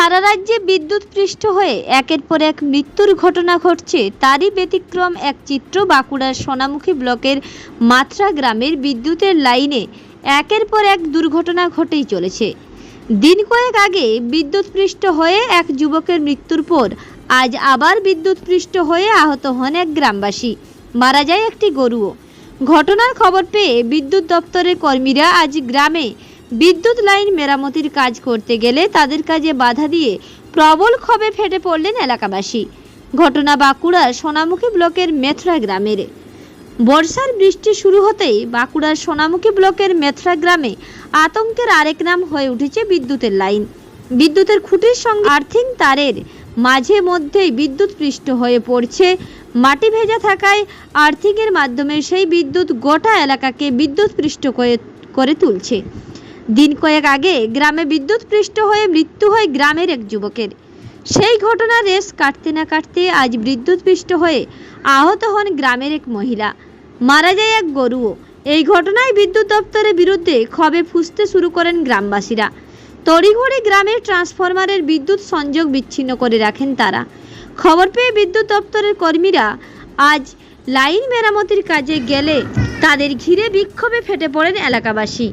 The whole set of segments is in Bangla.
সারা রাজ্যে বিদ্যুৎ পৃষ্ঠ হয়ে একের পর এক মৃত্যুর ঘটনা ঘটছে, তারই ব্যতিক্রম এক চিত্র বাঁকুড়ার সোনামুখী ব্লকের মাত্রা গ্রামের বিদ্যুতের লাইনে একের পর এক দুর্ঘটনা ঘটেই চলেছে। দিন কয়েক আগে বিদ্যুৎ পৃষ্ঠ হয়ে এক যুবকের মৃত্যুর পর আজ আবার বিদ্যুৎ পৃষ্ঠ হয়ে আহত হন এক গ্রামবাসী। মারা যায় একটি গরুও। ঘটনার খবর পেয়ে বিদ্যুৎ দপ্তরের কর্মীরা আজ গ্রামে বিদ্যুৎ লাইন মেরামতির কাজ করতে গেলে তাদের কাজে বাধা দিয়ে প্রবল ক্ষোভে ফেটে পড়লেন এলাকাবাসী। ঘটনা বাঁকুড়ার সোনামুখী ব্লকের মেথরা গ্রামের। বর্ষার বৃষ্টি শুরু হতেই বাঁকুড়ার সোনামুখী ব্লকের মেথরা গ্রামে আতঙ্কের আরেক নাম হয়ে উঠেছে বিদ্যুতের লাইন। বিদ্যুতের খুঁটির সঙ্গে আর্থিং তারের মাঝে মধ্যেই বিদ্যুৎ পৃষ্ঠ হয়ে পড়ছে। মাটি ভেজা থাকায় আর্থিংয়ের মাধ্যমে সেই বিদ্যুৎ গোটা এলাকাকে বিদ্যুৎ পৃষ্ঠ করে করে তুলছে। দিন কয়েক আগে গ্রামে বিদ্যুৎ পৃষ্ঠ হয়ে মৃত্যু হয় গ্রামের এক যুবকের। সেই ঘটনার রেস কাটতে না কাটতে আজ বিদ্যুৎ পৃষ্ঠ হয়ে আহত হন গ্রামের এক মহিলা। মারা যায় এক গরুও। এই ঘটনায় বিদ্যুৎ দপ্তরের বিরুদ্ধে ক্ষোভে ফুসতে শুরু করেন গ্রামবাসীরা। তড়িঘড়ি গ্রামের ট্রান্সফরমারের বিদ্যুৎ সংযোগ বিচ্ছিন্ন করে রাখেন তারা। খবর পেয়ে বিদ্যুৎ দপ্তরের কর্মীরা আজ লাইন মেরামতির কাজে গেলে তাদের ঘিরে বিক্ষোভে ফেটে পড়েন এলাকাবাসী।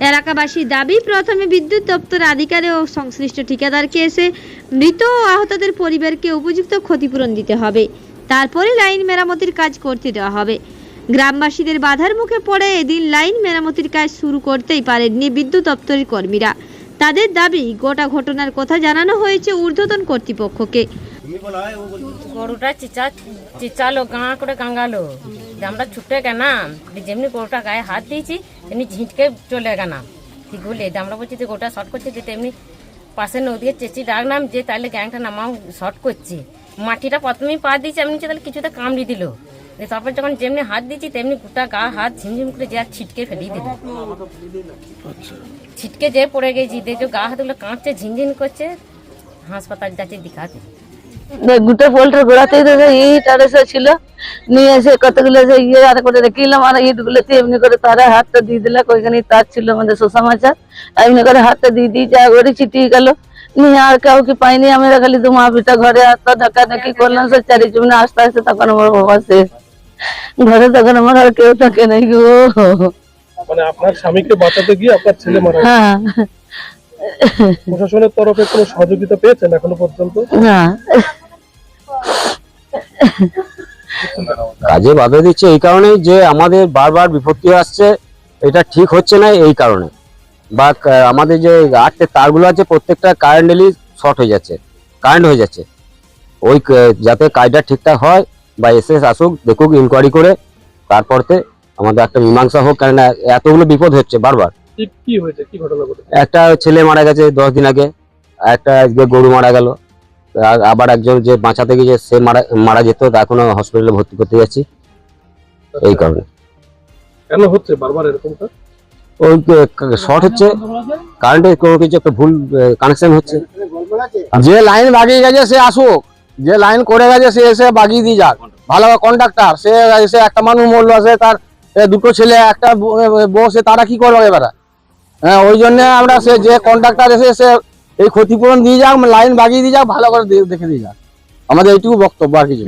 এলাকাবাসী দাবি প্রথমে বিদ্যুৎ দপ্তর আধিকারে ও সংশ্লিষ্ট ঠিকাদারকে এসে মৃত ও আহতদের পরিবারকে উপযুক্ত ক্ষতিপূরণ দিতে হবে। তারপরে লাইন মেরামতির কাজ করতে দেওয়া হবে। গ্রামবাসীদের বাধার মুখে পড়ে এদিন লাইন মেরামতির কাজ শুরু করতেই পারেননি বিদ্যুৎ দপ্তরের কর্মীরা। তাদের দাবি গোটা ঘটনার কথা জানানো হয়েছে ঊর্ধ্বতন কর্তৃপক্ষকে। গরুটা চিচা চিচালো গাঁ করে গাঙ্গালো আমরা ছুটে যে যেমনি গরুটা গায়ে হাত দিয়েছি তেমনি ঝিঁটকে চলে গেলাম ঠিক বলে? আমরা বলছি যে গরুটা শর্ট করছে যে তেমনি পাশে নদীকে চেঁচি ডাকলাম যে তাহলে গ্যাংটা নামাও শর্ট করছে। মাটিটা প্রথমেই পা দিয়েছি এমনি তাহলে কিছুতে কামড়ি দিল। তারপর যখন যেমনি হাত দিয়েছি তেমনি গোটা গা হাত ঝিমঝিম করে যে আর ছিটকে ফেলিয়ে দিল। ছিটকে যে পড়ে গেছি দেখো গা হাতগুলো কাঁপছে ঝিনঝিন করছে হাসপাতাল যাচ্ছে দেখাতে গুটে পোল্টের গোড়াতেই তো ইট আর এসে ছিল। নিয়ে এসে কতগুলো সেই ইয়ে আর করে রেখিলাম আর ইট গুলোতে এমনি করে তারা হাতটা দিয়ে দিলে ওইখানে তার ছিল আমাদের শোষা মাচার এমনি করে হাতটা দিয়ে দিয়ে যা করে ছিটিয়ে গেল। নিয়ে আর কেউ কি পাইনি আমরা খালি দু মা পিটা ঘরে হাতটা ধাক্কা ধাক্কি করলাম সে চারিজনে আস্তে আস্তে তখন আমার বাবা শেষ ঘরে তখন আমার আর কেউ থাকে নাই গো। মানে আপনার স্বামীকে বাঁচাতে গিয়ে আপনার ছেলে মারা। হ্যাঁ। প্রশাসনের তরফে কোনো সহযোগিতা পেয়েছেন এখনও পর্যন্ত? না। কাজে বাধা দিচ্ছে এই কারণেই যে আমাদের বারবার বিপত্তি আসছে এটা ঠিক হচ্ছে না এই কারণে। বা আমাদের যে আটটে তারগুলো আছে প্রত্যেকটা কারেন্টলি শর্ট হয়ে যাচ্ছে কারেন্ট হয়ে যাচ্ছে। ওই যাতে কাজটা ঠিকঠাক হয় বা এসএস আসুক দেখুক ইনকোয়ারি করে তারপরতে আমাদের একটা মীমাংসা হোক কেননা এতগুলো বিপদ হচ্ছে বারবার। কি কি হয়েছে? কি ঘটনা একটা ছেলে মারা গেছে দশ দিন আগে একটা গরু মারা গেল। আবার একজন যে বাঁচাতে গিয়ে সে মারা মারা যেত তা এখনও হসপিটালে ভর্তি করতে যাচ্ছি। এই কারণে। কেন হচ্ছে? বারবার এরকমটা? ওই শর্ট হচ্ছে। কারেন্টের কোনো কিছু একটা ভুল কানেকশন হচ্ছে। যে লাইন বাগিয়ে গেছে সে আসুক। যে লাইন করে গেছে সে এসে বাগিয়ে দিয়ে যাক। ভালো কন্ডাক্টর সে এসে একটা মানুষ মরলো সে তার দুটো ছেলে একটা বউ সে তারা কি করবে এবার? হ্যাঁ ওই জন্য আমরা সে যে কন্ডাক্টর এসে সে এই ক্ষতিপূরণ দিয়ে যাক লাইন বাগিয়ে দিয়ে যাক ভালো করে দেখে দিয়ে যাক। আমাদের এইটুকু বক্তব্য আর কিছু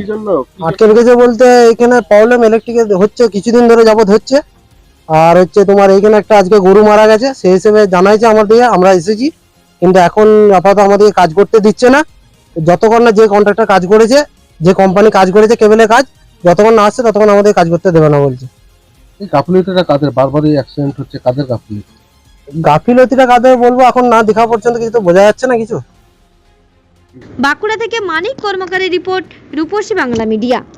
আটকে রেখেছে বলতে এখানে প্রবলেম ইলেকট্রিকের হচ্ছে কিছুদিন ধরে যাবত হচ্ছে। আর হচ্ছে তোমার এইখানে একটা আজকে গরু মারা গেছে সেই হিসেবে জানাইছে আমাদের আমরা এসেছি। কিন্তু এখন আপাতত আমাদেরকে কাজ করতে দিচ্ছে না। যতক্ষণ না যে কন্ট্রাক্টর কাজ করেছে যে কোম্পানি কাজ করেছে কেবলের কাজ যতক্ষণ না আসছে ততক্ষণ আমাদের কাজ করতে দেবে না বলছে। এই গাফিলতিটা কাদের? বারবার এই অ্যাক্সিডেন্ট হচ্ছে কাদের গাফিলতি গাফিলতিটা কাদের বলব? এখন না দেখা পর্যন্ত কিছু তো বোঝা যাচ্ছে না কিছু? বাঁকুড়া থেকে মানিক কর্মকারী রিপোর্ট, রূপসী বাংলা মিডিয়া।